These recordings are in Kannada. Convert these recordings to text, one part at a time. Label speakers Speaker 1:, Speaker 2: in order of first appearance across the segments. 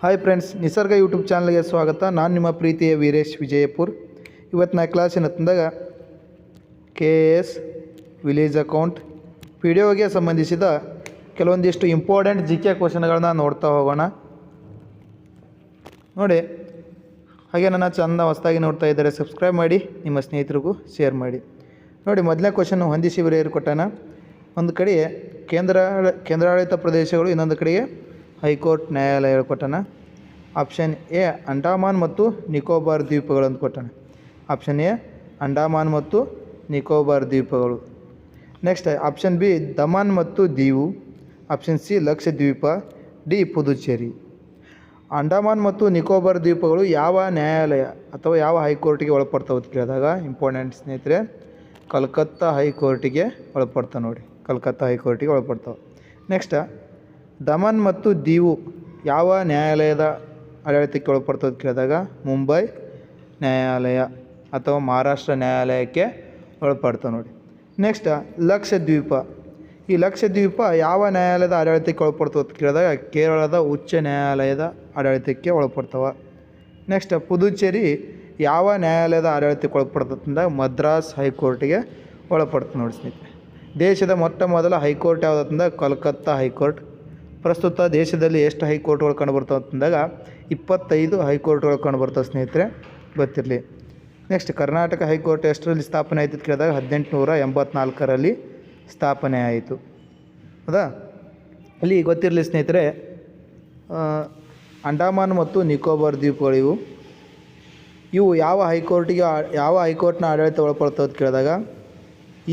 Speaker 1: ಹಾಯ್ ಫ್ರೆಂಡ್ಸ್ ನಿಸರ್ಗ ಯೂಟ್ಯೂಬ್ ಚಾನಲ್ಗೆ ಸ್ವಾಗತ. ನಾನು ನಿಮ್ಮ ಪ್ರೀತಿಯ ವೀರೇಶ್ ವಿಜಯಪುರ್. ಇವತ್ತಿನ ಕ್ಲಾಸಿನ ತಂದಾಗ ಕೆ ಎಸ್ ವಿಲೇಜ್ ಅಕೌಂಟ್ ವಿಡಿಯೋಗೆ ಸಂಬಂಧಿಸಿದ ಕೆಲವೊಂದಿಷ್ಟು ಇಂಪಾರ್ಟೆಂಟ್ ಜಿ ಕೆ ಕ್ವಶನ್ಗಳನ್ನ ನೋಡ್ತಾ ಹೋಗೋಣ. ನೋಡಿ, ಹಾಗೆ ನನ್ನ ಚಂದ ಹೊಸದಾಗಿ ನೋಡ್ತಾ ಇದ್ದಾರೆ ಸಬ್ಸ್ಕ್ರೈಬ್ ಮಾಡಿ, ನಿಮ್ಮ ಸ್ನೇಹಿತರಿಗೂ ಶೇರ್ ಮಾಡಿ. ನೋಡಿ, ಮೊದಲನೇ ಕ್ವಶನ್ ಹೊಂದಿಸಿ ಬರೆಯರು ಕೊಟ್ಟಾನ ಒಂದು ಕಡೆ ಕೇಂದ್ರ ಕೇಂದ್ರಾಡಳಿತ ಪ್ರದೇಶಗಳು, ಇನ್ನೊಂದು ಕಡೆಗೆ ಹೈಕೋರ್ಟ್ ನ್ಯಾಯಾಲಯ ಕೊಟ್ಟಾನ. ಆಪ್ಷನ್ ಎ, ಅಂಡಮಾನ್ ಮತ್ತು ನಿಕೋಬಾರ್ ದ್ವೀಪಗಳು ಅಂತ ಕೊಟ್ಟಾನೆ. ಆಪ್ಷನ್ ಎ, ಅಂಡಮಾನ್ ಮತ್ತು ನಿಕೋಬಾರ್ ದ್ವೀಪಗಳು. ನೆಕ್ಸ್ಟ್ ಆಪ್ಷನ್ ಬಿ, ದಮನ್ ಮತ್ತು Diu. Option C, Lakshadweep. D, Puducherry. Andaman ಮತ್ತು ನಿಕೋಬಾರ್ ದ್ವೀಪಗಳು ಯಾವ ನ್ಯಾಯಾಲಯ ಅಥವಾ ಯಾವ ಹೈಕೋರ್ಟಿಗೆ ಒಳಪಡ್ತಾವೆ ಅಂತ ಕೇಳಿದಾಗ ಇಂಪಾರ್ಟೆಂಟ್ ಸ್ನೇಹಿತರೆ, ಕಲ್ಕತ್ತಾ ಹೈಕೋರ್ಟಿಗೆ ಒಳಪಡ್ತಾವೆ ನೋಡಿ. ಕಲ್ಕತ್ತಾ ಹೈಕೋರ್ಟಿಗೆ ಒಳಪಡ್ತಾವೆ. ನೆಕ್ಸ್ಟ್ ದಮನ್ ಮತ್ತು ದೀವು ಯಾವ ನ್ಯಾಯಾಲಯದ ಆಡಳಿತಕ್ಕೆ ಒಳಪಡ್ತದೆ ಕೇಳಿದಾಗ ಮುಂಬೈ ನ್ಯಾಯಾಲಯ ಅಥವಾ ಮಹಾರಾಷ್ಟ್ರ ನ್ಯಾಯಾಲಯಕ್ಕೆ ಒಳಪಡ್ತಾವೆ ನೋಡಿ. ನೆಕ್ಸ್ಟ್ ಲಕ್ಷದ್ವೀಪ. ಈ ಲಕ್ಷದ್ವೀಪ ಯಾವ ನ್ಯಾಯಾಲಯದ ಆಡಳಿತಕ್ಕೆ ಒಳಪಡ್ತವೆ ಅಂತ ಕೇಳಿದಾಗ ಕೇರಳದ ಉಚ್ಚ ನ್ಯಾಯಾಲಯದ ಆಡಳಿತಕ್ಕೆ ಒಳಪಡ್ತಾವೆ. ನೆಕ್ಸ್ಟ್ ಪುದುಚೇರಿ ಯಾವ ನ್ಯಾಯಾಲಯದ ಆಡಳಿತಕ್ಕೆ ಒಳಪಡ್ತಂದಾಗ ಮದ್ರಾಸ್ ಹೈಕೋರ್ಟಿಗೆ ಒಳಪಡ್ತದೆ ನೋಡಿ ಸ್ನೇಹಿತರೆ. ದೇಶದ ಮೊಟ್ಟ ಮೊದಲ ಹೈಕೋರ್ಟ್ ಯಾವುದಂದ್ರೆ ಕಲ್ಕತ್ತಾ ಹೈಕೋರ್ಟ್. ಪ್ರಸ್ತುತ ದೇಶದಲ್ಲಿ ಎಷ್ಟು ಹೈಕೋರ್ಟ್ಗಳು ಕಂಡುಬರ್ತವೆ ಅಂತಂದಾಗ ಇಪ್ಪತ್ತೈದು ಹೈಕೋರ್ಟ್ಗಳು ಕಂಡುಬರ್ತವೆ ಸ್ನೇಹಿತರೆ, ಗೊತ್ತಿರಲಿ. ನೆಕ್ಸ್ಟ್ ಕರ್ನಾಟಕ ಹೈಕೋರ್ಟ್ ಎಷ್ಟರಲ್ಲಿ ಸ್ಥಾಪನೆ ಆಯಿತು ಕೇಳಿದಾಗ ಹದಿನೆಂಟುನೂರ ಎಂಬತ್ನಾಲ್ಕರಲ್ಲಿ ಸ್ಥಾಪನೆ ಆಯಿತು. ಹೌದಾ? ಅಲ್ಲಿ ಗೊತ್ತಿರಲಿ ಸ್ನೇಹಿತರೆ ಅಂಡಮಾನ್ ಮತ್ತು ನಿಕೋಬಾರ್ ದ್ವೀಪಗಳು ಇವು. ಇವು ಯಾವ ಹೈಕೋರ್ಟಿಗೆ, ಯಾವ ಹೈಕೋರ್ಟ್ನ ಆಡಳಿತ ಒಳಪಡ್ತವೆ ಅಂತ ಕೇಳಿದಾಗ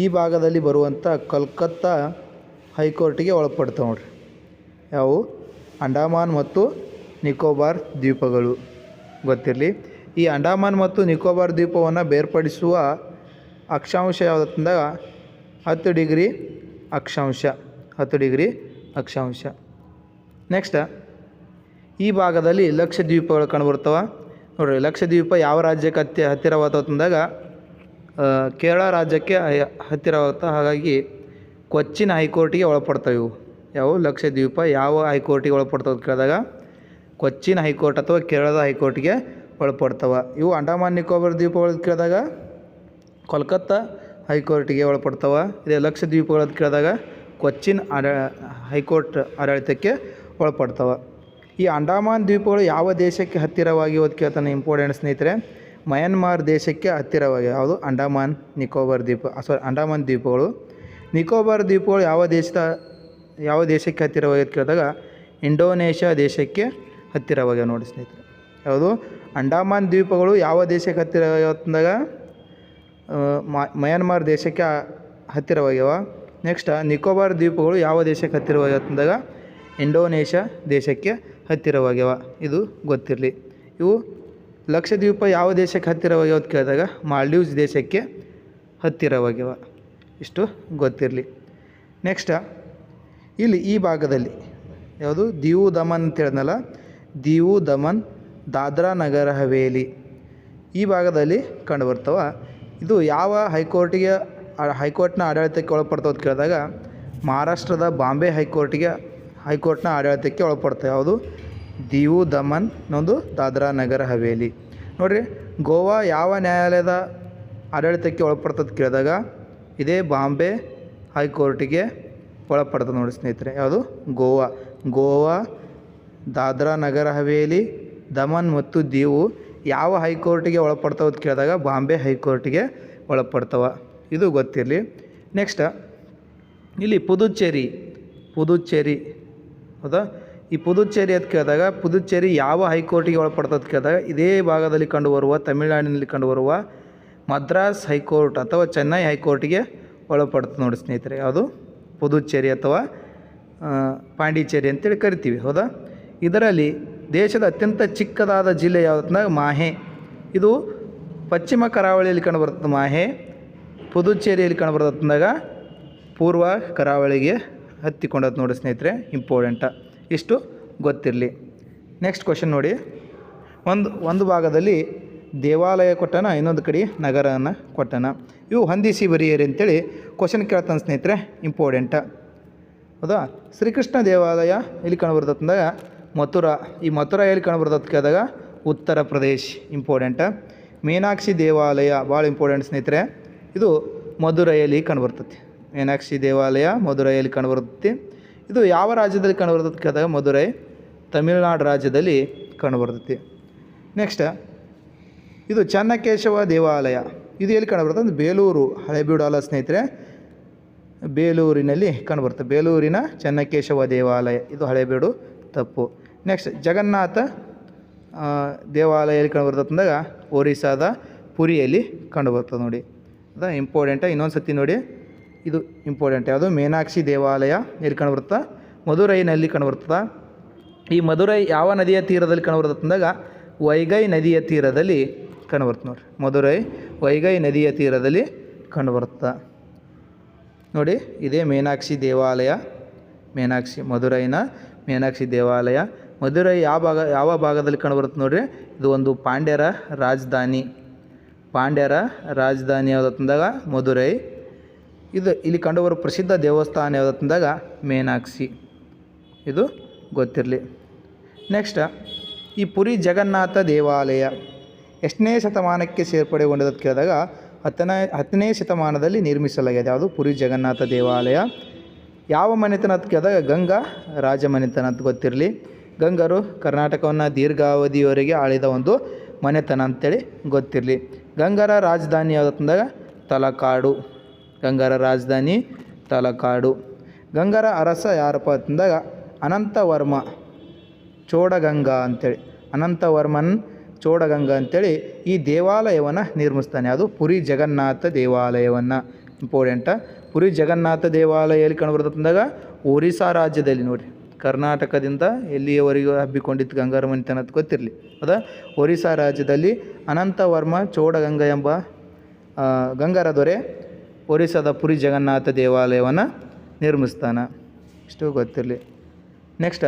Speaker 1: ಈ ಭಾಗದಲ್ಲಿ ಬರುವಂಥ ಕಲ್ಕತ್ತಾ ಹೈಕೋರ್ಟಿಗೆ ಒಳಪಡ್ತಾವೆ ನೋಡ್ರಿ. ಯಾವುವು ಅಂಡಮಾನ್ ಮತ್ತು ನಿಕೋಬಾರ್ ದ್ವೀಪಗಳು. ಗೊತ್ತಿರಲಿ? ಈ ಅಂಡಮಾನ್ ಮತ್ತು ನಿಕೋಬಾರ್ ದ್ವೀಪವನ್ನು ಬೇರ್ಪಡಿಸುವ ಅಕ್ಷಾಂಶ ಯಾವುದಂದಾಗ ಹತ್ತು ಡಿಗ್ರಿ ಅಕ್ಷಾಂಶ. ಹತ್ತು ಡಿಗ್ರಿ ಅಕ್ಷಾಂಶ. ನೆಕ್ಸ್ಟ್, ಈ ಭಾಗದಲ್ಲಿ ಲಕ್ಷದ್ವೀಪಗಳು ಕಂಡುಬರ್ತವೆ ನೋಡಿರಿ ಲಕ್ಷದ್ವೀಪ ಯಾವ ರಾಜ್ಯಕ್ಕೆ ಹತ್ತಿ ಹತ್ತಿರವಾದಂದಾಗ ಕೇರಳ ರಾಜ್ಯಕ್ಕೆ ಹತ್ತಿರವಾಗುತ್ತೆ ಹಾಗಾಗಿ ಕೊಚ್ಚಿನ ಹೈಕೋರ್ಟಿಗೆ ಒಳಪಡ್ತವೆ ಇವು. ಯಾವ? ಲಕ್ಷದ್ವೀಪ. ಯಾವ ಹೈಕೋರ್ಟಿಗೆ ಒಳಪಡ್ತವೆ ಕೇಳಿದಾಗ, ಕೊಚ್ಚಿನ ಹೈಕೋರ್ಟ್ ಅಥವಾ ಕೇರಳದ ಹೈಕೋರ್ಟಿಗೆ ಒಳಪಡ್ತವೆ. ಇವು ಅಂಡಮಾನ್, ನಿಕೋಬಾರ್ ದ್ವೀಪಗಳು ಅಂತ ಕೇಳಿದಾಗ, ಕೋಲ್ಕತ್ತಾ ಹೈಕೋರ್ಟಿಗೆ ಒಳಪಡ್ತವೆ. ಇದೇ ಲಕ್ಷದ್ವೀಪಗಳದ್ದು ಕೇಳಿದಾಗ, ಕೊಚ್ಚಿನ್ ಹೈಕೋರ್ಟ್ ಆಡಳಿತಕ್ಕೆ ಒಳಪಡ್ತವೆ. ಈ ಅಂಡಮಾನ್ ದ್ವೀಪಗಳು ಯಾವ ದೇಶಕ್ಕೆ ಹತ್ತಿರವಾಗಿ ಅಂತ ಕೇಳ್ತಾನೆ ಇಂಪಾರ್ಟೆಂಟ್ ಸ್ನೇಹಿತರೆ. ಮಯನ್ಮಾರ್ ದೇಶಕ್ಕೆ ಹತ್ತಿರವಾಗಿ ಯಾವುದು? ಅಂಡಮಾನ್, ನಿಕೋಬಾರ್ ದ್ವೀಪ. ಸಾರಿ ಅಂಡಮಾನ್ ದ್ವೀಪಗಳು. ನಿಕೋಬಾರ್ ದ್ವೀಪಗಳು ಯಾವ ದೇಶದ ಯಾವ ದೇಶಕ್ಕೆ ಹತ್ತಿರವಾಗಿ ಕೇಳಿದಾಗ ಇಂಡೋನೇಷ್ಯಾ ದೇಶಕ್ಕೆ ಹತ್ತಿರವಾಗಿ ನೋಡಿ ಸ್ನೇಹಿತರೆ. ಯಾವುದು? ಅಂಡಮಾನ್ ದ್ವೀಪಗಳು ಯಾವ ದೇಶಕ್ಕೆ ಹತ್ತಿರ ಅಂದಾಗ ಮಯನ್ಮಾರ್ ದೇಶಕ್ಕೆ ಹತ್ತಿರವಾಗ್ಯಾವ ಹತ್ತಿರವಾಗ್ಯವ ನೆಕ್ಸ್ಟ್ ನಿಕೋಬಾರ್ ದ್ವೀಪಗಳು ಯಾವ ದೇಶಕ್ಕೆ ಹತ್ತಿರವಾಗ್ಯವ ಅಂದಾಗ ಇಂಡೋನೇಷ್ಯಾ ದೇಶಕ್ಕೆ ಹತ್ತಿರವಾಗ್ಯವ ಇದು ಗೊತ್ತಿರಲಿ. ಇವು ಲಕ್ಷದ್ವೀಪ ಯಾವ ದೇಶಕ್ಕೆ ಹತ್ತಿರವಾಗ್ಯವ ಅಂತ ಕೇಳಿದಾಗ ಮಾಲ್ಡೀವ್ಸ್ ದೇಶಕ್ಕೆ ಹತ್ತಿರವಾಗ್ಯವ ಇಷ್ಟು ಗೊತ್ತಿರಲಿ. ನೆಕ್ಸ್ಟ್ ಇಲ್ಲಿ ಈ ಭಾಗದಲ್ಲಿ ಯಾವುದು? ದಿವು ದಮನ್ ಅಂತ ಹೇಳಿದ್ನಲ್ಲ? ದಿವು ದಮನ್ ದಾದ್ರಾ ನಗರ ಹವೇಲಿ. ಈ ಭಾಗದಲ್ಲಿ ಕಂಡುಬರ್ತವ. ಇದು ಯಾವ ಹೈಕೋರ್ಟಿಗೆ ಹೈಕೋರ್ಟ್ನ ಆಡಳಿತಕ್ಕೆ ಒಳಪಡ್ತಾವೆ ಅಂತ ಕೇಳಿದಾಗ ಮಹಾರಾಷ್ಟ್ರದ ಬಾಂಬೆ ಹೈಕೋರ್ಟಿಗೆ, ಹೈಕೋರ್ಟ್ನ ಆಡಳಿತಕ್ಕೆ ಒಳಪಡ್ತವೆ. ಯಾವುದು? ದಿವು ದಮನ್ ನೊಂದು ದಾದ್ರಾ ನಗರ ಹವೇಲಿ. ನೋಡಿರಿ, ಗೋವಾ ಯಾವ ನ್ಯಾಯಾಲಯದ ಆಡಳಿತಕ್ಕೆ ಒಳಪಡ್ತದೆ ಕೇಳಿದಾಗ ಇದೇ ಬಾಂಬೆ ಹೈಕೋರ್ಟಿಗೆ ಒಳಪಡ್ತದೆ ನೋಡಿ ಸ್ನೇಹಿತರೆ, ಯಾವುದು? ಗೋವಾ. ಗೋವಾ, ದಾದ್ರಾ ನಗರ ಹವೇಲಿ, ದಮನ್ ಮತ್ತು ದೀವು ಯಾವ ಹೈಕೋರ್ಟಿಗೆ ಒಳಪಡ್ತಾವ ಅಂತ ಕೇಳಿದಾಗ ಬಾಂಬೆ ಹೈಕೋರ್ಟಿಗೆ ಒಳಪಡ್ತವೆ. ಇದು ಗೊತ್ತಿರಲಿ. ನೆಕ್ಸ್ಟ್ ಇಲ್ಲಿ ಪುದುಚೇರಿ. ಪುದುಚೇರಿ. ಹೌದಾ? ಈ ಪುದುಚೇರಿ ಅಂತ ಕೇಳಿದಾಗ ಪುದುಚೇರಿ ಯಾವ ಹೈಕೋರ್ಟಿಗೆ ಒಳಪಡ್ತದೆ ಕೇಳಿದಾಗ ಇದೇ ಭಾಗದಲ್ಲಿ ಕಂಡುಬರುವ, ತಮಿಳುನಾಡಿನಲ್ಲಿ ಕಂಡುಬರುವ ಮದ್ರಾಸ್ ಹೈಕೋರ್ಟ್ ಅಥವಾ ಚೆನ್ನೈ ಹೈಕೋರ್ಟಿಗೆ ಒಳಪಡ್ತದೆ ನೋಡಿ ಸ್ನೇಹಿತರೆ, ಯಾವುದು? ಪುದುಚೇರಿ ಅಥವಾ ಪಾಂಡಿಚೇರಿ ಅಂತೇಳಿ ಕರಿತೀವಿ, ಹೌದಾ? ಇದರಲ್ಲಿ ದೇಶದ ಅತ್ಯಂತ ಚಿಕ್ಕದಾದ ಜಿಲ್ಲೆ ಯಾವುದಂದಾಗ ಮಾಹೆ. ಇದು ಪಶ್ಚಿಮ ಕರಾವಳಿಯಲ್ಲಿ ಕಂಡುಬರ್ತದೆ ಮಾಹೆ, ಪುದುಚೇರಿಯಲ್ಲಿ ಕಂಡುಬರ್ತಂದಾಗ ಪೂರ್ವ ಕರಾವಳಿಗೆ ಹತ್ತಿಕೊಂಡದ್ದು ನೋಡಿ ಸ್ನೇಹಿತರೆ ಇಂಪಾರ್ಟೆಂಟ ಇಷ್ಟು ಗೊತ್ತಿರಲಿ. ನೆಕ್ಸ್ಟ್ ಕ್ವಶನ್ ನೋಡಿ. ಒಂದು ಒಂದು ಭಾಗದಲ್ಲಿ ದೇವಾಲಯ ಕೊಟ್ಟನ ಇನ್ನೊಂದು ಕಡೆ ನಗರನ ಕೊಟ್ಟನ ಇವು ಹೊಂದಿಸಿ ಬರೆಯಿರಿ ಅಂತೇಳಿ ಕ್ವಶನ್ ಕೇಳ್ತಾನೆ ಸ್ನೇಹಿತರೆ ಇಂಪಾರ್ಟೆಂಟ ಹೌದಾ? ಶ್ರೀಕೃಷ್ಣ ದೇವಾಲಯ ಎಲ್ಲಿ ಅಂದಾಗ ಮಥುರಾ. ಈ ಮಥುರಾ ಎಲ್ಲಿ ಕಂಡುಬರ್ತದೆ ಕೇಳಿದಾಗ ಉತ್ತರ ಪ್ರದೇಶ್ ಇಂಪಾರ್ಟೆಂಟ ಮೀನಾಕ್ಷಿ ದೇವಾಲಯ, ಭಾಳ ಇಂಪಾರ್ಟೆಂಟ್ ಸ್ನೇಹಿತರೆ. ಇದು ಮಧುರೈಯಲ್ಲಿ ಕಂಡುಬರ್ತೈತಿ ಮೀನಾಕ್ಷಿ ದೇವಾಲಯ ಮಧುರೈಯಲ್ಲಿ ಕಂಡುಬರ್ತೈತಿ ಇದು ಯಾವ ರಾಜ್ಯದಲ್ಲಿ ಕಂಡುಬರ್ತದೆ ಕೇಳಿದಾಗ ಮಧುರೈ. ತಮಿಳುನಾಡು ರಾಜ್ಯದಲ್ಲಿ ಕಂಡುಬರ್ತೈತಿ ನೆಕ್ಸ್ಟ್ ಇದು ಚನ್ನಕೇಶವ ದೇವಾಲಯ. ಇದು ಎಲ್ಲಿ ಕಾಣಬರುತ್ತೆ ಅಂದ್ರೆ ಬೇಲೂರು ಹಳೆಬೀಡು ಅಲ್ಲ ಸ್ನೇಹಿತರೆ. ಬೇಲೂರಿನಲ್ಲಿ ಕಂಡುಬರುತ್ತೆ ಬೇಲೂರಿನ ಚನ್ನಕೇಶವ ದೇವಾಲಯ. ಇದು ಹಳೆಬೀಡು ತಪ್ಪು. ನೆಕ್ಸ್ಟ್ ಜಗನ್ನಾಥ ದೇವಾಲಯ ಎಲ್ಲಿ ಕಂಡುಬರ್ತದೆ ಅಂದಾಗ ಒರಿಸ್ಸಾದ ಪುರಿಯಲ್ಲಿ ಕಂಡುಬರ್ತದೆ ನೋಡಿ. ಅದ ಇಂಪಾರ್ಟೆಂಟ ಇನ್ನೊಂದು ಸತಿ ನೋಡಿ. ಇದು ಇಂಪಾರ್ಟೆಂಟ್ ಯಾವುದು? ಮೀನಾಕ್ಷಿ ದೇವಾಲಯ ಎಲ್ಲಿ ಕಂಡುಬರುತ್ತೆ ಮಧುರೈನಲ್ಲಿ ಕಂಡುಬರ್ತದೆ ಈ ಮಧುರೈ ಯಾವ ನದಿಯ ತೀರದಲ್ಲಿ ಕಂಡುಬರ್ತದೆ ಅಂದಾಗ ವೈಗೈ ನದಿಯ ತೀರದಲ್ಲಿ ಕಂಡುಬರ್ತದೆ ನೋಡಿರಿ. ಮಧುರೈ ವೈಗೈ ನದಿಯ ತೀರದಲ್ಲಿ ಕಂಡುಬರುತ್ತೆ. ನೋಡಿ, ಇದೇ ಮೀನಾಕ್ಷಿ ದೇವಾಲಯ, ಮೀನಾಕ್ಷಿ ಮಧುರೈನ ಮೀನಾಕ್ಷಿ ದೇವಾಲಯ. ಮಧುರೈ ಯಾವ ಭಾಗ, ಯಾವ ಭಾಗದಲ್ಲಿ ಕಂಡುಬರುತ್ತೆ ನೋಡಿರಿ? ಇದು ಒಂದು ಪಾಂಡ್ಯರ ರಾಜಧಾನಿ. ಪಾಂಡ್ಯರ ರಾಜಧಾನಿ ಯಾವುದಂದಾಗ ಮಧುರೈ. ಇದು ಇಲ್ಲಿ ಕಂಡುಬರುವ ಪ್ರಸಿದ್ಧ ದೇವಸ್ಥಾನ ಯಾವುದಂದಾಗ ಮೀನಾಕ್ಷಿ. ಇದು ಗೊತ್ತಿರಲಿ. ನೆಕ್ಸ್ಟ್, ಈ ಪುರಿ ಜಗನ್ನಾಥ ದೇವಾಲಯ. ಎಷ್ಟನೇ ಶತಮಾನಕ್ಕೆ ಸೇರ್ಪಡೆಗೊಂಡದ ಕೇಳಿದಾಗ ಹತ್ತನೇ ಹತ್ತನೇ ಶತಮಾನದಲ್ಲಿ ನಿರ್ಮಿಸಲಾಗಿದೆ. ಯಾವುದು? ಪುರಿ ಜಗನ್ನಾಥ ದೇವಾಲಯ. ಯಾವ ಮನೆತನ ಅಂತ ಕೇಳಿದಾಗ ಗಂಗಾ ರಾಜ ಮನೆತನ ಅಂತ ಗೊತ್ತಿರಲಿ. ಗಂಗರು ಕರ್ನಾಟಕವನ್ನು ದೀರ್ಘಾವಧಿಯವರೆಗೆ ಆಳಿದ ಒಂದು ಮನೆತನ ಅಂತೇಳಿ ಗೊತ್ತಿರಲಿ. ಗಂಗರ ರಾಜಧಾನಿ ಯಾವುದಂದಾಗ ತಲಕಾಡು. ಗಂಗರ ರಾಜಧಾನಿ ತಲಕಾಡು. ಗಂಗರ ಅರಸ ಯಾರಪ್ಪ ಅಂತಂದಾಗ ಅನಂತವರ್ಮ, ಚೋಡಗಂಗಾ ಅಂತೇಳಿ. ಅನಂತವರ್ಮನ್ ಚೋಡಗಂಗಾ ಅಂತೇಳಿ ಈ ದೇವಾಲಯವನ್ನು ನಿರ್ಮಿಸ್ತಾನೆ. ಅದು ಪುರಿ ಜಗನ್ನಾಥ ದೇವಾಲಯವನ್ನು. ಇಂಪಾರ್ಟೆಂಟ ಪುರಿ ಜಗನ್ನಾಥ ದೇವಾಲಯ ಎಲ್ಲಿ ಕಂಡುಬರ್ತಂದಾಗ ಒರಿಸ್ಸಾ ರಾಜ್ಯದಲ್ಲಿ ನೋಡಿ ಕರ್ನಾಟಕದಿಂದ ಎಲ್ಲಿಯವರೆಗೂ ಹಬ್ಬಿಕೊಂಡಿತ್ತು ಗಂಗಾರ ಮನೆತನ ಅಂತ ಗೊತ್ತಿರಲಿ. ಅದ ಒರಿಸ್ಸಾ ರಾಜ್ಯದಲ್ಲಿ ಅನಂತವರ್ಮ ಚೋಡಗಂಗ ಎಂಬ ಗಂಗರ ದೊರೆ ಒರಿಸ್ಸಾದ ಪುರಿ ಜಗನ್ನಾಥ ದೇವಾಲಯವನ್ನು ನಿರ್ಮಿಸ್ತಾನೆ. ಇಷ್ಟು ಗೊತ್ತಿರಲಿ. ನೆಕ್ಸ್ಟ್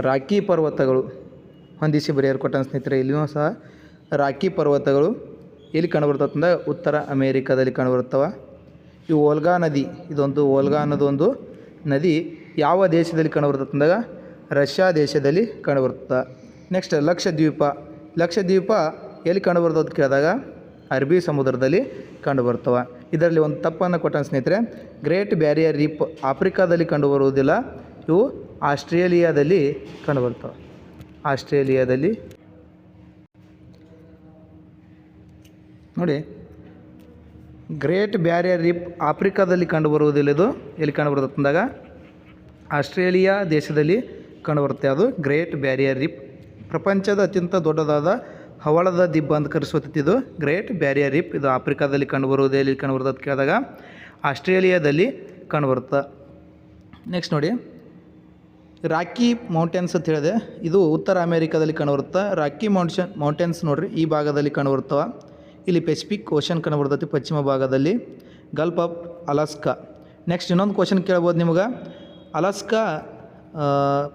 Speaker 1: ರಾಕಿ ಪರ್ವತಗಳು. ಹೊಂದಿಸಿ ಬರೆಯರು ಕೊಟ್ಟ ಸ್ನೇಹಿತರೆ ಇಲ್ಲಿಯೂ ಸಹ ರಾಕಿ ಪರ್ವತಗಳು ಎಲ್ಲಿ ಕಂಡುಬರ್ತದೆ ಅಂದರೆ ಉತ್ತರ ಅಮೇರಿಕಾದಲ್ಲಿ ಕಂಡುಬರ್ತವೆ ಈ ಓಲ್ಗಾ ನದಿ, ಇದೊಂದು ಓಲ್ಗಾ ಅನ್ನೋದೊಂದು ನದಿ ಯಾವ ದೇಶದಲ್ಲಿ ಕಂಡುಬರ್ತದೆ ಅಂದಾಗ ರಷ್ಯಾ ದೇಶದಲ್ಲಿ ಕಂಡುಬರ್ತದೆ ನೆಕ್ಸ್ಟ್ ಲಕ್ಷದ್ವೀಪ ಲಕ್ಷದ್ವೀಪ ಎಲ್ಲಿ ಕಂಡುಬರ್ತದೆ ಅಂತ ಕೇಳಿದಾಗ ಅರಬ್ಬಿ ಸಮುದ್ರದಲ್ಲಿ ಕಂಡುಬರ್ತವೆ ಇದರಲ್ಲಿ ಒಂದು ತಪ್ಪನ್ನು ಕೊಟ್ಟ ಸ್ನೇಹಿತರೆ ಗ್ರೇಟ್ ಬ್ಯಾರಿಯರ್ ರೀಪ್ ಆಫ್ರಿಕಾದಲ್ಲಿ ಕಂಡುಬರುವುದಿಲ್ಲ, ಇವು ಆಸ್ಟ್ರೇಲಿಯಾದಲ್ಲಿ ಕಂಡುಬರ್ತವೆ ಆಸ್ಟ್ರೇಲಿಯಾದಲ್ಲಿ. ನೋಡಿ ಗ್ರೇಟ್ ಬ್ಯಾರಿಯರ್ ರೀಪ್ ಆಫ್ರಿಕಾದಲ್ಲಿ ಕಂಡುಬರುವುದಿಲ್ಲ ಇದು. ಎಲ್ಲಿ ಕಂಡುಬರುತ್ತೆ ಅಂದಾಗ ಆಸ್ಟ್ರೇಲಿಯಾ ದೇಶದಲ್ಲಿ ಕಂಡುಬರುತ್ತೆ ಅದು. ಗ್ರೇಟ್ ಬ್ಯಾರಿಯರ್ ರೀಪ್ ಪ್ರಪಂಚದ ಅತ್ಯಂತ ದೊಡ್ಡದಾದ ಹವಳದ ದಿಬ್ಬ ಅಂತ ಕರೆಸುತ್ತಿದ್ದು ಇದು. ಗ್ರೇಟ್ ಬ್ಯಾರಿಯರ್ ರೀಪ್ ಇದು ಆಫ್ರಿಕಾದಲ್ಲಿ ಕಂಡುಬರುವುದು. ಎಲ್ಲಿ ಕಂಡುಬರುತ್ತೆ ಅಂತ ಕೇಳಿದಾಗ ಆಸ್ಟ್ರೇಲಿಯಾದಲ್ಲಿ ಕಂಡುಬರುತ್ತೆ? ನೆಕ್ಸ್ಟ್ ನೋಡಿ. ರಾಕಿ ಮೌಂಟೇನ್ಸ್ ಅಂತ ಹೇಳಿದೆ. ಇದು ಉತ್ತರ ಅಮೇರಿಕಾದಲ್ಲಿ ಕಂಡುಬರುತ್ತೆ, ರಾಕಿ ಮೌಂಟೇನ್, ಮೌಂಟೇನ್ಸ್ ನೋಡ್ರಿ, ಈ ಭಾಗದಲ್ಲಿ ಕಂಡುಬರ್ತವೆ ಇಲ್ಲಿ ಪೆಸಿಫಿಕ್ ಓಷನ್ ಕಂಡುಬರ್ತೈತಿ ಪಶ್ಚಿಮ ಭಾಗದಲ್ಲಿ, ಗಲ್ಫ್ ಆಫ್ ಅಲಾಸ್ಕಾ. ನೆಕ್ಸ್ಟ್ ಇನ್ನೊಂದು ಕ್ವಶನ್ ಕೇಳ್ಬೋದು ನಿಮಗೆ. ಅಲಾಸ್ಕಾ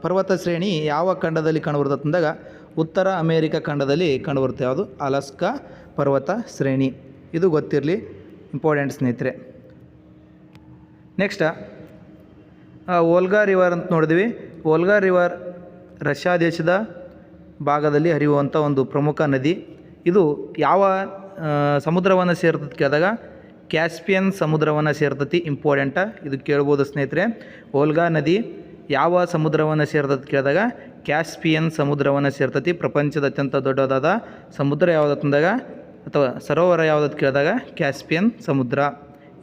Speaker 1: ಪರ್ವತ ಶ್ರೇಣಿ ಯಾವ ಖಂಡದಲ್ಲಿ ಕಂಡುಬರ್ತೈತೆ ಅಂದಾಗ, ಉತ್ತರ ಅಮೇರಿಕಾ ಖಂಡದಲ್ಲಿ ಕಂಡುಬರುತ್ತೆ. ಯಾವುದು? ಅಲಾಸ್ಕಾ ಪರ್ವತ ಶ್ರೇಣಿ. ಇದು ಗೊತ್ತಿರಲಿ, ಇಂಪಾರ್ಟೆಂಟ್ ಸ್ನೇಹಿತರೆ. ನೆಕ್ಸ್ಟ್ ಓಲ್ಗಾ ರಿವರ್ ಅಂತ ನೋಡಿದ್ವಿ. ಓಲ್ಗಾ ರಿವರ್ ರಷ್ಯಾ ದೇಶದ ಭಾಗದಲ್ಲಿ ಹರಿಯುವಂಥ ಒಂದು ಪ್ರಮುಖ ನದಿ. ಇದು ಯಾವ ಸಮುದ್ರವನ್ನು ಸೇರ್ತದೆ ಕೇಳಿದಾಗ ಕ್ಯಾಸ್ಪಿಯನ್ ಸಮುದ್ರವನ್ನು ಸೇರ್ತತಿ ಇಂಪಾರ್ಟೆಂಟ? ಇದು ಕೇಳ್ಬೋದು ಸ್ನೇಹಿತರೆ. ಓಲ್ಗಾ ನದಿ ಯಾವ ಸಮುದ್ರವನ್ನು ಸೇರ್ತದೆ ಕೇಳಿದಾಗ ಕ್ಯಾಸ್ಪಿಯನ್ ಸಮುದ್ರವನ್ನು ಸೇರ್ತತಿ. ಪ್ರಪಂಚದ ಅತ್ಯಂತ ದೊಡ್ಡದಾದ ಸಮುದ್ರ ಯಾವುದಂದಾಗ ಅಥವಾ ಸರೋವರ ಯಾವುದಕ್ಕೆ ಕೇಳಿದಾಗ ಕ್ಯಾಸ್ಪಿಯನ್ ಸಮುದ್ರ.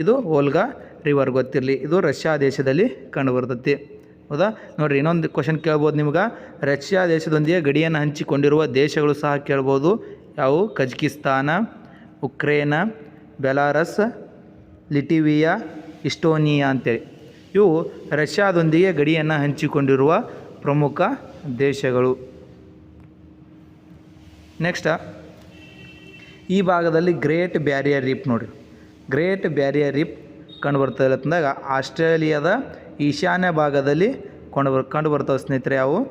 Speaker 1: ಇದು ಓಲ್ಗಾ ರಿವರ್ ಗೊತ್ತಿರಲಿ. ಇದು ರಷ್ಯಾ ದೇಶದಲ್ಲಿ ಕಂಡುಬರ್ತೈತಿ. ಹೌದಾ? ನೋಡಿರಿ, ಇನ್ನೊಂದು ಕ್ವಶನ್ ಕೇಳ್ಬೋದು ನಿಮ್ಗೆ. ರಷ್ಯಾ ದೇಶದೊಂದಿಗೆ ಗಡಿಯನ್ನು ಹಂಚಿಕೊಂಡಿರುವ ದೇಶಗಳು ಸಹ ಕೇಳ್ಬೋದು. ಯಾವು? ಕಜಕಿಸ್ತಾನ, ಉಕ್ರೇನ, ಬೆಲಾರಸ್, ಲಿಟಿವಿಯಾ ಇಸ್ಟೋನಿಯಾ ಅಂತೇಳಿ. ಇವು ರಷ್ಯಾದೊಂದಿಗೆ ಗಡಿಯನ್ನು ಹಂಚಿಕೊಂಡಿರುವ ಪ್ರಮುಖ ದೇಶಗಳು. ನೆಕ್ಸ್ಟ್ ಈ ಭಾಗದಲ್ಲಿ ಗ್ರೇಟ್ ಬ್ಯಾರಿಯರ್ ರೀಪ್ ನೋಡಿ ಗ್ರೇಟ್ ಬ್ಯಾರಿಯರ್ ರೀಪ್ ಕಂಡುಬರ್ತದೆ ಅಂತಂದಾಗ, ಆಸ್ಟ್ರೇಲಿಯಾದ ಈಶಾನ್ಯ ಭಾಗದಲ್ಲಿ ಕಂಡು ಕಂಡುಬರ್ತವೆ ಸ್ನೇಹಿತರೆ ಅವು.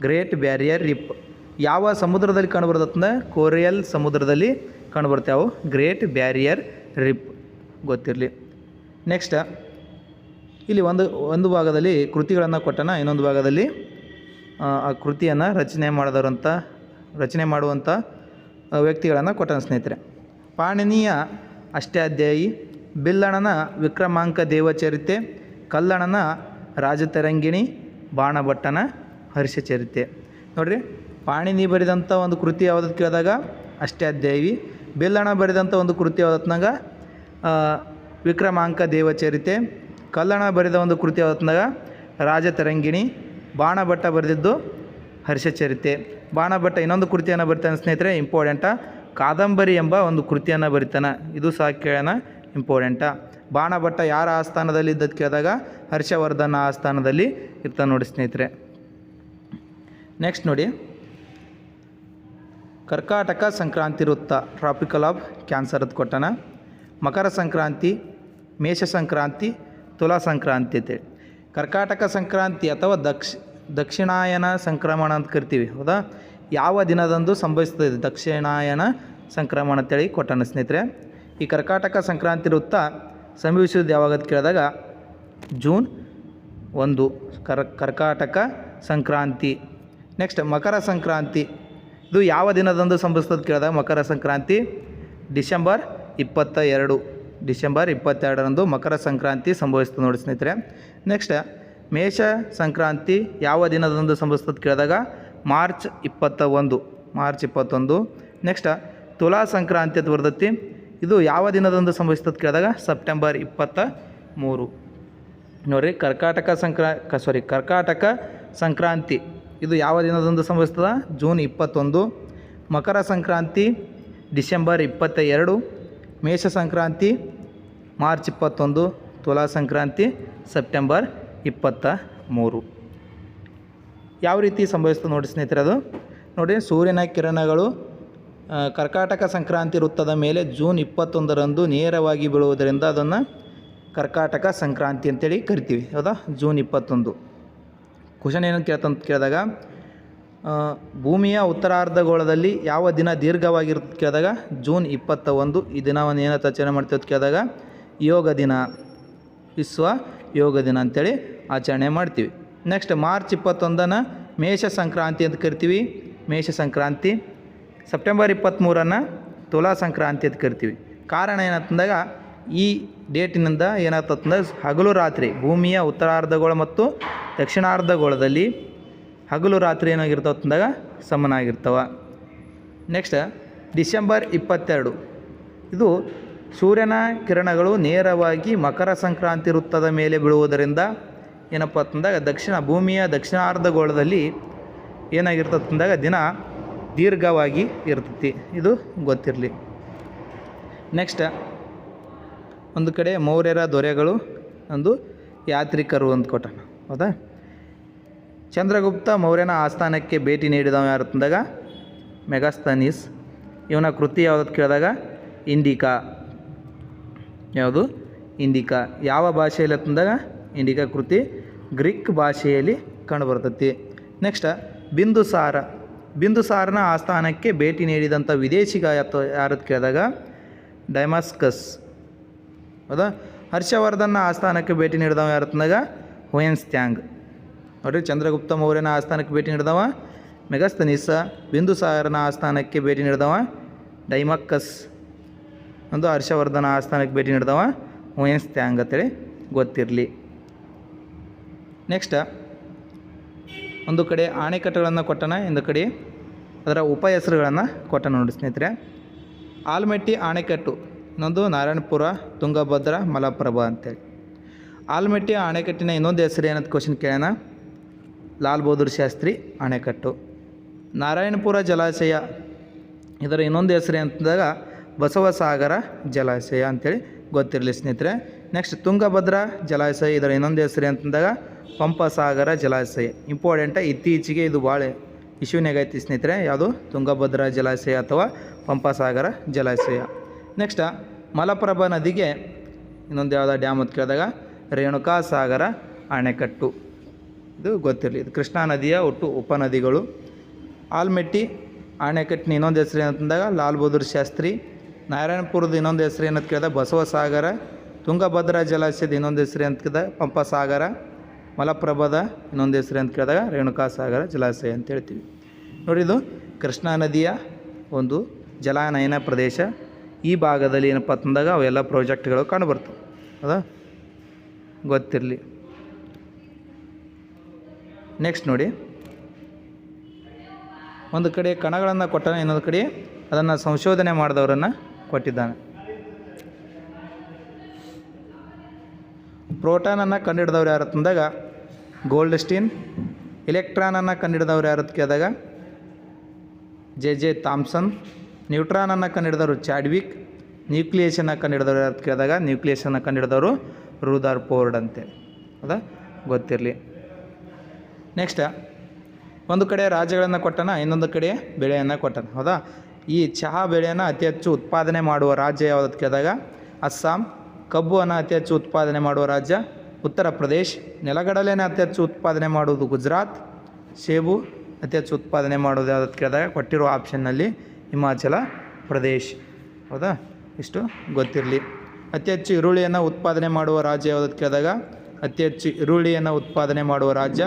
Speaker 1: ಗ್ರೇಟ್ ಬ್ಯಾರಿಯರ್ ರಿಪ್ ಯಾವ ಸಮುದ್ರದಲ್ಲಿ ಕಂಡುಬರ್ತದೆ ಅಂತಂದ್ರೆ ಕೊರಿಯಲ್ ಸಮುದ್ರದಲ್ಲಿ ಕಂಡುಬರುತ್ತೆ ಯಾವು ಗ್ರೇಟ್ ಬ್ಯಾರಿಯರ್ ರಿಪ್ ಗೊತ್ತಿರಲಿ. ನೆಕ್ಸ್ಟ್ ಇಲ್ಲಿ ಒಂದು ಒಂದು ಭಾಗದಲ್ಲಿ ಕೃತಿಗಳನ್ನು ಕೊಟ್ಟನ. ಇನ್ನೊಂದು ಭಾಗದಲ್ಲಿ ಆ, ಕೃತಿಯನ್ನು ರಚನೆ ಮಾಡಿದವರಂಥ ರಚನೆ ಮಾಡುವಂಥ ವ್ಯಕ್ತಿಗಳನ್ನು ಕೊಟ್ಟನ ಸ್ನೇಹಿತರೆ. ಪಾಣಿನಿಯ ಅಷ್ಟಾಧ್ಯಾಯಿ ಬಿಲ್ಲಣನ ವಿಕ್ರಮಾಂಕ ದೇವಚರಿತೆ ಕಲ್ಲಣನ ರಾಜತರಂಗಿಣಿ ಬಾಣಭಟ್ಟನ ಹರ್ಷಚರಿತೆ. ನೋಡ್ರಿ ಪಾಣಿನಿ ಬರೆದಂಥ ಒಂದು ಕೃತಿ ಯಾವ್ದು ಕೇಳಿದಾಗ? ಅಷ್ಟಾಧ್ಯಾಯಿ ಬಿಲ್ಲಣ ಬರೆದಂಥ ಒಂದು ಕೃತಿ ಯಾವ್ದತ್ನಾಗ ವಿಕ್ರಮಾಂಕ ದೇವಚರಿತೆ. ಕಲ್ಲಣ ಬರೆದ ಒಂದು ಕೃತಿ ಯಾವತ್ನಾಗ ರಾಜತರಂಗಿಣಿ ಬಾಣಭಟ್ಟ ಬರೆದಿದ್ದು ಹರ್ಷಚರಿತೆ. ಬಾಣಭಟ್ಟ ಇನ್ನೊಂದು ಕೃತಿಯನ್ನು ಬರಿತಾನೆ ಸ್ನೇಹಿತರೆ ಇಂಪಾರ್ಟೆಂಟ ಕಾದಂಬರಿ ಎಂಬ ಒಂದು ಕೃತಿಯನ್ನು ಬರಿತಾನೆ. ಇದು ಸಹ ಕೇಳೋಣ ಇಂಪಾರ್ಟೆಂಟ ಬಾಣಭಟ್ಟ ಯಾರ ಆಸ್ಥಾನದಲ್ಲಿ ಇದ್ದದ್ದು ಕೇಳಿದಾಗ ಹರ್ಷವರ್ಧನ ಆಸ್ಥಾನದಲ್ಲಿ ಇರ್ತಾನೆ ನೋಡಿ ಸ್ನೇಹಿತರೆ. ನೆಕ್ಸ್ಟ್ ನೋಡಿ. ಕರ್ಕಾಟಕ ಸಂಕ್ರಾಂತಿ ವೃತ್ತ ಟ್ರಾಪಿಕಲ್ ಆಫ್ ಕ್ಯಾನ್ಸರ್ ಅದು ಕೊಟ್ಟನ ಮಕರ ಸಂಕ್ರಾಂತಿ, ಮೇಷ ಸಂಕ್ರಾಂತಿ, ತುಲಾ ಸಂಕ್ರಾಂತಿ ಅಂತೇಳಿ ಕರ್ಕಾಟಕ ಸಂಕ್ರಾಂತಿ ಅಥವಾ ದಕ್ಷ, ದಕ್ಷಿಣಾಯನ ಸಂಕ್ರಮಣ ಅಂತ ಕರಿತೀವಿ, ಹೌದಾ? ಯಾವ ದಿನದಂದು ಸಂಭವಿಸ್ತದೆ ದಕ್ಷಿಣಾಯನ ಸಂಕ್ರಮಣ ಅಂತೇಳಿ ಕೊಟ್ಟನ ಸ್ನೇಹಿತರೆ. ಈ ಕರ್ಕಾಟಕ ಸಂಕ್ರಾಂತಿ ವೃತ್ತ ಸಂಭವಿಸೋದು ಯಾವಾಗ ಅಂತ ಕೇಳಿದಾಗ ಜೂನ್ ಒಂದು ಕರ್ ಕರ್ಕಾಟಕ ಸಂಕ್ರಾಂತಿ. ನೆಕ್ಸ್ಟ್ ಮಕರ ಸಂಕ್ರಾಂತಿ. ಇದು ಯಾವ ದಿನದಂದು ಸಂಭವಿಸ್ತದೆ ಕೇಳಿದಾಗ ಮಕರ ಸಂಕ್ರಾಂತಿ ಡಿಸೆಂಬರ್ ಇಪ್ಪತ್ತ ಎರಡು ಡಿಸೆಂಬರ್ ಇಪ್ಪತ್ತೆರಡರಂದು ಮಕರ ಸಂಕ್ರಾಂತಿ ಸಂಭವಿಸ್ತದೆ ನೋಡಿ ಸ್ನೇಹಿತರೆ. ನೆಕ್ಸ್ಟ್ ಮೇಷ ಸಂಕ್ರಾಂತಿ ಯಾವ ದಿನದಂದು ಸಂಭವಿಸ್ತದೆ ಕೇಳಿದಾಗ ಮಾರ್ಚ್ ಇಪ್ಪತ್ತ ಒಂದು ಮಾರ್ಚ್ ಇಪ್ಪತ್ತೊಂದು. ನೆಕ್ಸ್ಟ್ ತುಲಾ ಸಂಕ್ರಾಂತಿ ಅಂತ ಬರ್ತೈತಿ. ಇದು ಯಾವ ದಿನದಂದು ಸಂಭವಿಸ್ತದೆ ಕೇಳಿದಾಗ ಸೆಪ್ಟೆಂಬರ್ ಇಪ್ಪತ್ತ ಮೂರು. ನೋಡ್ರಿ, ಕರ್ಕಾಟಕ ಸಂಕ್ರಾ ಸಾರಿ ಕರ್ಕಾಟಕ ಸಂಕ್ರಾಂತಿ. ಇದು ಯಾವ ದಿನದಂದು ಸಂಭವಿಸ್ತದ? ಜೂನ್ ಇಪ್ಪತ್ತೊಂದು. ಮಕರ ಸಂಕ್ರಾಂತಿ, ಡಿಸೆಂಬರ್ ಇಪ್ಪತ್ತ ಎರಡು ಮೇಷ ಸಂಕ್ರಾಂತಿ, ಮಾರ್ಚ್ ಇಪ್ಪತ್ತೊಂದು. ತುಲಾ ಸಂಕ್ರಾಂತಿ, ಸೆಪ್ಟೆಂಬರ್ ಇಪ್ಪತ್ತ ಮೂರು. ಯಾವ ರೀತಿ ಸಂಭವಿಸ್ತದೆ ನೋಡಿ ಸ್ನೇಹಿತರೆ ಅದು? ನೋಡಿ ಸೂರ್ಯನ ಕಿರಣಗಳು ಕರ್ಕಾಟಕ ಸಂಕ್ರಾಂತಿ ವೃತ್ತದ ಮೇಲೆ ಜೂನ್ ಇಪ್ಪತ್ತೊಂದರಂದು ನೇರವಾಗಿ ಬೀಳುವುದರಿಂದ ಅದನ್ನು ಕರ್ಕಾಟಕ ಸಂಕ್ರಾಂತಿ ಅಂತೇಳಿ ಕರಿತೀವಿ, ಹೌದಾ? ಜೂನ್ ಇಪ್ಪತ್ತೊಂದು. ಕ್ವಶನ್ ಏನು ಕೇಳ್ತಂತ ಕೇಳಿದಾಗ ಭೂಮಿಯ ಉತ್ತರಾರ್ಧಗೋಳದಲ್ಲಿ ಯಾವ ದಿನ ದೀರ್ಘವಾಗಿರುತ್ತೆ ಕೇಳಿದಾಗ, ಜೂನ್ ಇಪ್ಪತ್ತ ಒಂದು ಈ ದಿನವನ್ನು ಏನಂತ ಆಚರಣೆ ಮಾಡ್ತೀವಿ ಅಂತ ಕೇಳಿದಾಗ, ಯೋಗ ದಿನ, ವಿಶ್ವ ಯೋಗ ದಿನ ಅಂತೇಳಿ ಆಚರಣೆ ಮಾಡ್ತೀವಿ. ನೆಕ್ಸ್ಟ್ ಮಾರ್ಚ್ ಇಪ್ಪತ್ತೊಂದನ್ನು ಮೇಷ ಸಂಕ್ರಾಂತಿ ಅಂತ ಕರಿತೀವಿ. ಮೇಷ ಸಂಕ್ರಾಂತಿ. ಸೆಪ್ಟೆಂಬರ್ ಇಪ್ಪತ್ತ್ಮೂರನ್ನು ತುಲಾ ಸಂಕ್ರಾಂತಿ ಅಂತ ಕರಿತೀವಿ. ಕಾರಣ ಏನಂತಂದಾಗ ಈ ಡೇಟಿನಿಂದ ಏನಾಗ್ತಂದ್ರೆ ಹಗಲು ರಾತ್ರಿ, ಭೂಮಿಯ ಉತ್ತರಾರ್ಧಗೋಳ ಮತ್ತು ದಕ್ಷಿಣಾರ್ಧಗೋಳದಲ್ಲಿ ಹಗಲು ರಾತ್ರಿ ಏನಾಗಿರ್ತಾವ ಅಂದಾಗ ಸಮನಾಗಿರ್ತವೆ. ನೆಕ್ಸ್ಟ್ ಡಿಸೆಂಬರ್ ಇಪ್ಪತ್ತೆರಡು. ಇದು ಸೂರ್ಯನ ಕಿರಣಗಳು ನೇರವಾಗಿ ಮಕರ ಸಂಕ್ರಾಂತಿ ವೃತ್ತದ ಮೇಲೆ ಬೀಳುವುದರಿಂದ ಏನಪ್ಪ ಅಂತಂದಾಗ ದಕ್ಷಿಣ ಭೂಮಿಯ ದಕ್ಷಿಣಾರ್ಧಗೋಳದಲ್ಲಿ ಏನಾಗಿರ್ತದೆ ಅಂದಾಗ ದಿನ ದೀರ್ಘವಾಗಿ ಇರ್ತೈತಿ. ಇದು ಗೊತ್ತಿರಲಿ. ನೆಕ್ಸ್ಟ್ ಒಂದು ಕಡೆ ಮೌರ್ಯರ ದೊರೆಗಳು, ಒಂದು ಯಾತ್ರಿಕರು ಅಂತ ಕೊಟ್ಟಾನ. ಹೌದಾ? ಚಂದ್ರಗುಪ್ತ ಮೌರ್ಯನ ಆಸ್ಥಾನಕ್ಕೆ ಭೇಟಿ ನೀಡಿದವ ಯಾರು ಅಂತಂದಾಗ ಮೆಗಾಸ್ತನೀಸ್ ಇವನ ಕೃತಿ ಯಾವುದಕ್ಕೆ ಕೇಳಿದಾಗ? ಇಂಡಿಕಾ. ಯಾವುದು? ಇಂಡಿಕಾ. ಯಾವ ಭಾಷೆಯಲ್ಲಿ ತಂದಾಗ? ಇಂಡಿಕಾ ಕೃತಿ. ಗ್ರೀಕ್ ಭಾಷೆಯಲ್ಲಿ ಕಂಡುಬರ್ತೈತಿ ನೆಕ್ಸ್ಟ್ ಬಿಂದುಸಾರ. ಬಿಂದುಸಾರನ ಆಸ್ಥಾನಕ್ಕೆ ಭೇಟಿ ನೀಡಿದಂಥ ವಿದೇಶಿಗ ಯಾತ ಯಾರದು ಕೇಳಿದಾಗ? ಡೈಮಾಸ್ಕಸ್. ಹೌದಾ? ಹರ್ಷವರ್ಧನ ಆಸ್ಥಾನಕ್ಕೆ ಭೇಟಿ ನೀಡಿದವ ಯಾರು ಹುಯೆನ್ಸ್ ಹುಯನ್ಸ್ ತ್ಯಾಂಗ್. ನೋಡ್ರಿ ಚಂದ್ರಗುಪ್ತ ಮೌರ್ಯನ ಆಸ್ಥಾನಕ್ಕೆ ಭೇಟಿ ನೀಡಿದವ? ಮೆಗಸ್ತನಿಸ. ಬಿಂದುಸಾರನ ಆಸ್ಥಾನಕ್ಕೆ ಭೇಟಿ ನೀಡಿದವ? ಡೈಮಕ್ಕಸ್. ಒಂದು ಹರ್ಷವರ್ಧನ ಆಸ್ಥಾನಕ್ಕೆ ಭೇಟಿ ನೀಡಿದವ? ಹುಯನ್ಸ್ ತ್ಯಾಂಗ್ ಅಂತೇಳಿ ಗೊತ್ತಿರಲಿ. ನೆಕ್ಸ್ಟ್ ಒಂದು ಕಡೆ ಆಣೆಕಟ್ಟುಗಳನ್ನು ಕೊಟ್ಟನ, ಒಂದು ಕಡೆ ಅದರ ಉಪ ಹೆಸರುಗಳನ್ನು ಕೊಟ್ಟನ ನೋಡಿ ಸ್ನೇಹಿತರೆ. ಆಲ್ಮೆಟ್ಟಿ ಆಣೆಕಟ್ಟು, ಇನ್ನೊಂದು ನಾರಾಯಣಪುರ, ತುಂಗಭದ್ರ, ಮಲಪ್ರಭಾ ಅಂತೇಳಿ. ಆಲ್ಮೆಟ್ಟಿ ಆಣೆಕಟ್ಟಿನ ಇನ್ನೊಂದು ಹೆಸರು ಏನಂತ ಕ್ವಶನ್ ಕೇಳೋಣ. ಲಾಲ್ ಬಹದ್ದೂರ್ ಶಾಸ್ತ್ರಿ ಅಣೆಕಟ್ಟು ನಾರಾಯಣಪುರ ಜಲಾಶಯ, ಇದರ ಇನ್ನೊಂದು ಹೆಸರು ಅಂತಂದಾಗ ಬಸವಸಾಗರ ಜಲಾಶಯ ಅಂತೇಳಿ ಗೊತ್ತಿರಲಿ ಸ್ನೇಹಿತರೆ. ನೆಕ್ಸ್ಟ್ ತುಂಗಭದ್ರಾ ಜಲಾಶಯ, ಇದರ ಇನ್ನೊಂದು ಹೆಸರು ಅಂತಂದಾಗ ಪಂಪಸಾಗರ ಜಲಾಶಯ. ಇಂಪಾರ್ಟೆಂಟ ಇತ್ತೀಚೆಗೆ ಇದು ಭಾಳ ಇಶ್ಯೂನಾಗೈತಿ ಸ್ನೇಹಿತರೆ. ಯಾವುದು? ತುಂಗಭದ್ರಾ ಜಲಾಶಯ ಅಥವಾ ಪಂಪಸಾಗರ ಜಲಾಶಯ. ನೆಕ್ಸ್ಟ್ ಮಲಪ್ರಭಾ ನದಿಗೆ ಇನ್ನೊಂದು ಯಾವುದೋ ಡ್ಯಾಮ್ ಅಂತ ಕೇಳಿದಾಗ ರೇಣುಕಾ ಸಾಗರ ಅಣೆಕಟ್ಟು ಇದು ಗೊತ್ತಿರಲಿ. ಇದು ಕೃಷ್ಣಾ ನದಿಯ ಒಟ್ಟು ಉಪನದಿಗಳು. ಆಲ್ಮೆಟ್ಟಿ ಅಣೆಕಟ್ಟಿನ ಇನ್ನೊಂದು ಹೆಸರು ಏನಂತಂದಾಗ ಲಾಲ್ ಬಹದ್ದೂರ್ ಶಾಸ್ತ್ರಿ. ನಾರಾಯಣಪುರದ ಇನ್ನೊಂದು ಹೆಸರು ಏನಂತ ಕೇಳಿದಾಗ ಬಸವಸಾಗರ. ತುಂಗಭದ್ರಾ ಜಲಾಶಯದ ಇನ್ನೊಂದು ಹೆಸರು ಅಂತ ಕೇಳಿದಾಗ ಪಂಪಸಾಗರ. ಮಲಪ್ರಭಾದ, ಇನ್ನೊಂದು ಹೆಸರು ಅಂತ ಕೇಳಿದಾಗ ರೇಣುಕಾ ಸಾಗರ ಜಲಾಶಯ ಅಂತ ಹೇಳ್ತೀವಿ. ನೋಡಿ ಇದು ಕೃಷ್ಣಾ ನದಿಯ ಒಂದು ಜಲಾನಯನ ಪ್ರದೇಶ. ಈ ಭಾಗದಲ್ಲಿ ಏನಪ್ಪ ಅಂತಂದಾಗ ಅವೆಲ್ಲ ಪ್ರಾಜೆಕ್ಟ್ಗಳು ಕಂಡುಬರ್ತವೆ. ಅದ? ಗೊತ್ತಿರಲಿ. ನೆಕ್ಸ್ಟ್ ನೋಡಿ. ಒಂದು ಕಡೆ ಕಣಗಳನ್ನು ಕೊಟ್ಟಾನೆ, ಇನ್ನೊಂದು ಕಡೆ ಅದನ್ನು ಸಂಶೋಧನೆ ಮಾಡಿದವರನ್ನು ಕೊಟ್ಟಿದ್ದಾನೆ. ಪ್ರೋಟಾನನ್ನು ಕಂಡುಹಿಡಿದವ್ರು ಯಾರು ಅಂತಂದಾಗ ಗೋಲ್ಡ್ ಸ್ಟೀನ್. ಇಲೆಕ್ಟ್ರಾನನ್ನು ಕಂಡುಹಿಡಿದವ್ರು ಯಾರು ಕೇಳಿದಾಗ, ಜೆ ಜೆ ಥಾಮ್ಸನ್. ನ್ಯೂಟ್ರಾನನ್ನು ಕಂಡಿಡಿದವರು ಚಾಡ್ವಿಕ್. ನ್ಯೂಕ್ಲಿಯೇಷನ್ನ ಕಂಡುಹಿಡಿದವ್ರು ಯಾರು ಕೇಳಿದಾಗ, ನ್ಯೂಕ್ಲಿಯೇಷನ್ನ ಕಂಡುಹಿಡಿದವರು ರೂದಾರ್ ಪೋರ್ಡ್ ಅಂತೆ. ಅದ? ಗೊತ್ತಿರಲಿ. ನೆಕ್ಸ್ಟ್, ಒಂದು ಕಡೆ ರಾಜ್ಯಗಳನ್ನು ಕೊಟ್ಟನ, ಇನ್ನೊಂದು ಕಡೆ ಬೆಳೆಯನ್ನು ಕೊಟ್ಟನ. ಹೌದಾ? ಈ ಚಹಾ ಬೆಳೆಯನ್ನು ಅತಿ ಹೆಚ್ಚು ಉತ್ಪಾದನೆ ಮಾಡುವ ರಾಜ್ಯ ಯಾವುದು ಅಂತ ಕೇಳಿದಾಗ, ಅಸ್ಸಾಂ. ಕಬ್ಬನ್ನು ಅತಿ ಹೆಚ್ಚು ಉತ್ಪಾದನೆ ಮಾಡುವ ರಾಜ್ಯ ಉತ್ತರ ಪ್ರದೇಶ್, ನೆಲಗಡಲೆನ ಅತಿ ಹೆಚ್ಚು ಉತ್ಪಾದನೆ ಮಾಡುವುದು ಗುಜರಾತ್. ಸೇಬು ಅತಿ ಹೆಚ್ಚು ಉತ್ಪಾದನೆ ಮಾಡೋದು ಯಾವ್ದು ಕೇಳಿದಾಗ ಕೊಟ್ಟಿರೋ ಆಪ್ಷನ್ನಲ್ಲಿ ಹಿಮಾಚಲ ಪ್ರದೇಶ್. ಹೌದಾ? ಇಷ್ಟು ಗೊತ್ತಿರಲಿ. ಅತಿ ಹೆಚ್ಚು ಈರುಳ್ಳಿಯನ್ನು ಉತ್ಪಾದನೆ ಮಾಡುವ ರಾಜ್ಯ ಯಾವುದಕ್ಕೆ ಕೇಳಿದಾಗ ಅತಿ ಹೆಚ್ಚು ಈರುಳ್ಳಿಯನ್ನು ಉತ್ಪಾದನೆ ಮಾಡುವ ರಾಜ್ಯ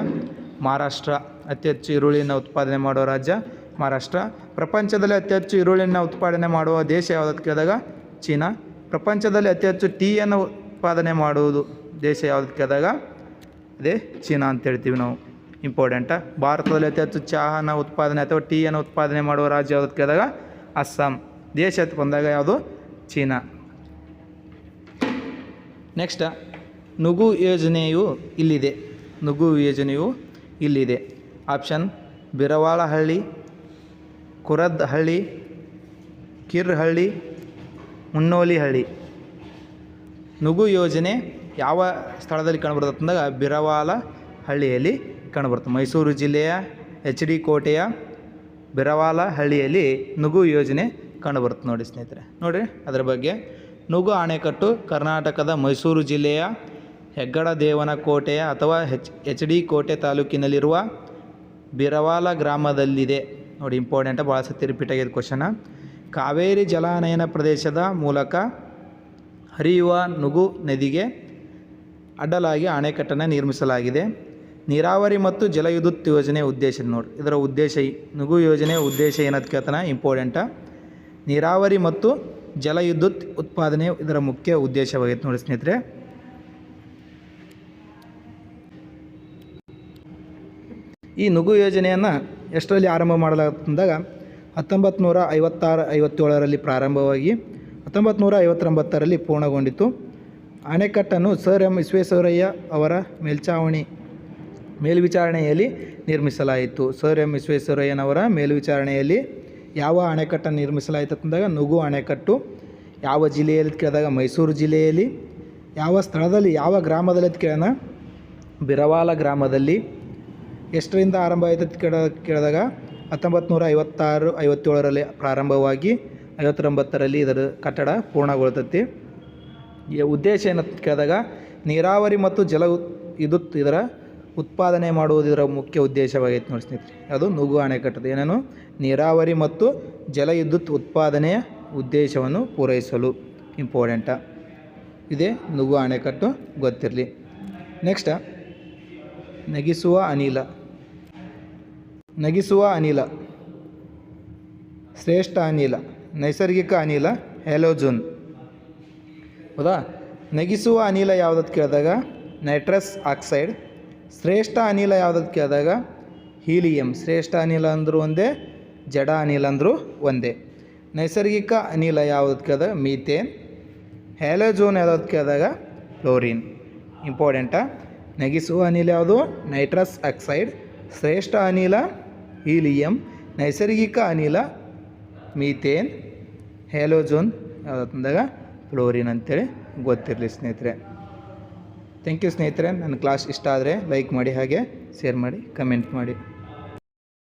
Speaker 1: ಮಹಾರಾಷ್ಟ್ರ. ಅತಿ ಹೆಚ್ಚು ಈರುಳ್ಳಿಯನ್ನು ಉತ್ಪಾದನೆ ಮಾಡುವ ರಾಜ್ಯ ಮಹಾರಾಷ್ಟ್ರ. ಪ್ರಪಂಚದಲ್ಲಿ ಅತಿ ಹೆಚ್ಚು ಈರುಳ್ಳಿಯನ್ನು ಉತ್ಪಾದನೆ ಮಾಡುವ ದೇಶ ಯಾವುದಕ್ಕೆ ಕೇಳಿದಾಗ ಚೀನಾ. ಪ್ರಪಂಚದಲ್ಲಿ ಅತಿ ಹೆಚ್ಚು ಟೀಯನ್ನು ಉತ್ಪಾದನೆ ಮಾಡುವುದು ದೇಶ ಯಾವುದು ಅಂತ ಕೇಳಿದಾಗ, ಅದೇ ಚೀನಾ ಅಂತ ಹೇಳ್ತೀವಿ ನಾವು ಇಂಪಾರ್ಟೆಂಟ ಭಾರತದಲ್ಲಿ ಅತಿ ಹೆಚ್ಚು ಚಹಾನ ಉತ್ಪಾದನೆ ಅಥವಾ ಟೀಯನ್ನು ಉತ್ಪಾದನೆ ಮಾಡುವ ರಾಜ್ಯ ಯಾವುದು ಅಂತ ಕೇಳಿದಾಗ, ಅಸ್ಸಾಂ. ದೇಶ ಅಂತ ಬಂದಾಗ ಯಾವುದು? ಚೀನಾ. ನೆಕ್ಸ್ಟ್ ನುಗು ಯೋಜನೆಯು ಇಲ್ಲಿದೆ. ನುಗು ಯೋಜನೆಯು ಇಲ್ಲಿದೆ. ಆಪ್ಷನ್ ಬಿರವಾಳಹಳ್ಳಿ, ಕುರದ್ಹಳ್ಳಿ, ಕಿರ್ಹಳ್ಳಿ, ಮುನ್ನೋಲಿಹಳ್ಳಿ. ನುಗು ಯೋಜನೆ ಯಾವ ಸ್ಥಳದಲ್ಲಿ ಕಂಡುಬರುತ್ತೆ ಅಂದಾಗ ಬಿರವಾಲ ಹಳ್ಳಿಯಲ್ಲಿ ಕಂಡುಬರುತ್ತೆ ಮೈಸೂರು ಜಿಲ್ಲೆಯ ಎಚ್ ಡಿ ಕೋಟೆಯ ಬಿರವಾಲ ಹಳ್ಳಿಯಲ್ಲಿ ನುಗು ಯೋಜನೆ ಕಂಡುಬರುತ್ತೆ ನೋಡಿ ಸ್ನೇಹಿತರೆ. ನೋಡಿ ಅದರ ಬಗ್ಗೆ. ನುಗು ಅಣೆಕಟ್ಟು ಕರ್ನಾಟಕದ ಮೈಸೂರು ಜಿಲ್ಲೆಯ ಹೆಗ್ಗಡ ದೇವನ ಕೋಟೆಯ ಅಥವಾ ಹೆಚ್ ಡಿ ಕೋಟೆ ತಾಲೂಕಿನಲ್ಲಿರುವ ಬಿರವಾಲ ಗ್ರಾಮದಲ್ಲಿದೆ. ನೋಡಿ ಇಂಪಾರ್ಟೆಂಟ್ ಭಾಳ ಸತಿ ರಿಪೀಟ್ ಆಗಿದೆ ಕ್ವಶನ ಕಾವೇರಿ ಜಲಾನಯನ ಪ್ರದೇಶದ ಮೂಲಕ ಹರಿಯುವ ನುಗು ನದಿಗೆ ಅಡ್ಡಲಾಗಿ ಅಣೆಕಟ್ಟನ್ನು ನಿರ್ಮಿಸಲಾಗಿದೆ. ನೀರಾವರಿ ಮತ್ತು ಜಲವಿದ್ಯುತ್ ಯೋಜನೆ ಉದ್ದೇಶ ನೋಡಿ, ಇದರ ಉದ್ದೇಶ ನುಗು ಯೋಜನೆ ಉದ್ದೇಶ ಏನಂತ ಕೇಳ್ತಾನ? ಇಂಪಾರ್ಟೆಂಟ ನೀರಾವರಿ ಮತ್ತು ಜಲವಿದ್ಯುತ್ ಉತ್ಪಾದನೆ ಇದರ ಮುಖ್ಯ ಉದ್ದೇಶವಾಗಿದೆ ನೋಡಿ ಸ್ನೇಹಿತರೆ. ಈ ನುಗು ಯೋಜನೆಯನ್ನು ಎಷ್ಟರಲ್ಲಿ ಆರಂಭ ಮಾಡಲಾಗುತ್ತಂದಾಗ ಹತ್ತೊಂಬತ್ತು ನೂರ ಐವತ್ತಾರು ಐವತ್ತೇಳರಲ್ಲಿ ಪ್ರಾರಂಭವಾಗಿ ಹತ್ತೊಂಬತ್ತು ನೂರ ಐವತ್ತೊಂಬತ್ತರಲ್ಲಿ ಪೂರ್ಣಗೊಂಡಿತು ಅಣೆಕಟ್ಟನ್ನು ಸರ್ ಎಂ ವಿಶ್ವೇಶ್ವರಯ್ಯ ಅವರ ಮೇಲ್ಚಾವಣಿ ಮೇಲ್ವಿಚಾರಣೆಯಲ್ಲಿ ನಿರ್ಮಿಸಲಾಯಿತು. ಸರ್ ಎಂ ವಿಶ್ವೇಶ್ವರಯ್ಯನವರ ಮೇಲ್ವಿಚಾರಣೆಯಲ್ಲಿ ಯಾವ ಅಣೆಕಟ್ಟನ್ನು ನಿರ್ಮಿಸಲಾಯಿತು ಅಂದಾಗ ನುಗು ಅಣೆಕಟ್ಟು. ಯಾವ ಜಿಲ್ಲೆಯಲ್ಲಿ ಕೇಳಿದಾಗ ಮೈಸೂರು ಜಿಲ್ಲೆಯಲ್ಲಿ, ಯಾವ ಸ್ಥಳದಲ್ಲಿ, ಯಾವ ಗ್ರಾಮದಲ್ಲಿ ಅಂತ ಕೇಳೋಣ ಬಿರವಾಲ ಗ್ರಾಮದಲ್ಲಿ. ಎಷ್ಟರಿಂದ ಆರಂಭ ಆಯಿತು ಕೇಳ, ಕೇಳಿದಾಗ ಹತ್ತೊಂಬತ್ತು ನೂರ ಐವತ್ತಾರು ಐವತ್ತೇಳರಲ್ಲಿ ಪ್ರಾರಂಭವಾಗಿ ಐವತ್ತೊಂಬತ್ತರಲ್ಲಿ ಇದರ ಕಟ್ಟಡ ಪೂರ್ಣಗೊಳ್ತೈತಿ. ಉದ್ದೇಶ ಏನಂತ ಕೇಳಿದಾಗ ನೀರಾವರಿ ಮತ್ತು ಜಲ ಇದು ಇದರ ಉತ್ಪಾದನೆ ಮಾಡುವುದು ಮುಖ್ಯ ಉದ್ದೇಶವಾಗೈತೆ ನೋಡಿ ಸ್ನೇಹಿತರೆ. ಅದು ನುಗು ಅಣೆಕಟ್ಟದು. ಏನೇನು ನೀರಾವರಿ ಮತ್ತು ಜಲ ವಿದ್ಯುತ್ ಉತ್ಪಾದನೆಯ ಉದ್ದೇಶವನ್ನು ಪೂರೈಸಲು ಇಂಪಾರ್ಟೆಂಟ ಇದೇ ನುಗು ಅಣೆಕಟ್ಟು ಗೊತ್ತಿರಲಿ. ನೆಕ್ಸ್ಟ್ ನಗಿಸುವ ಅನಿಲ. ನಗಿಸುವ ಅನಿಲ. ಶ್ರೇಷ್ಠ ಅನಿಲ. ನೈಸರ್ಗಿಕ ಅನಿಲ. ಹ್ಯಾಲೋಜೋನ್ ಹೌದಾ? ನಗಿಸುವ ಅನಿಲ ಯಾವುದಕ್ಕೆ ಕೇಳಿದಾಗ? Nitrous oxide. ಶ್ರೇಷ್ಠ ಅನಿಲ ಯಾವುದಕ್ಕೆ ಕೇಳಿದಾಗ? ಹೀಲಿಯಂ. ಶ್ರೇಷ್ಠ ಅನಿಲ ಅಂದರೂ ಒಂದೇ, ಜಡ ಅನಿಲ ಅಂದರೂ ಒಂದೇ. ನೈಸರ್ಗಿಕ ಅನಿಲ ಯಾವುದಕ್ಕೆ ಕೇಳಿದಾಗ? ಮೀಥೇನ್. ಹ್ಯಾಲೋಜೋನ್ ಯಾವುದಕ್ಕೆ ಕೇಳಿದಾಗ? ಫ್ಲೋರಿನ್ ಇಂಪಾರ್ಟೆಂಟಾ. ನಗಿಸುವ ಅನಿಲ ಯಾವುದು? Nitrous oxide. ಶ್ರೇಷ್ಠ ಅನಿಲ? ಹೀಲಿಯಂ. ನೈಸರ್ಗಿಕ ಅನಿಲ? ಮೀಥೇನ್. ಹ್ಯಾಲೋಜೋನ್ ಯಾವುದಂದಾಗ ಫ್ಲೋರಿನ್ ಅಂತೇಳಿ ಗೊತ್ತಿರಲಿ ಸ್ನೇಹಿತರೆ. ಥ್ಯಾಂಕ್ ಯು ಸ್ನೇಹಿತರೆ. ನನ್ನ ಕ್ಲಾಸ್ ಇಷ್ಟ ಆದರೆ ಲೈಕ್ ಮಾಡಿ ಹಾಗೆ ಶೇರ್ ಮಾಡಿ ಕಮೆಂಟ್ ಮಾಡಿ.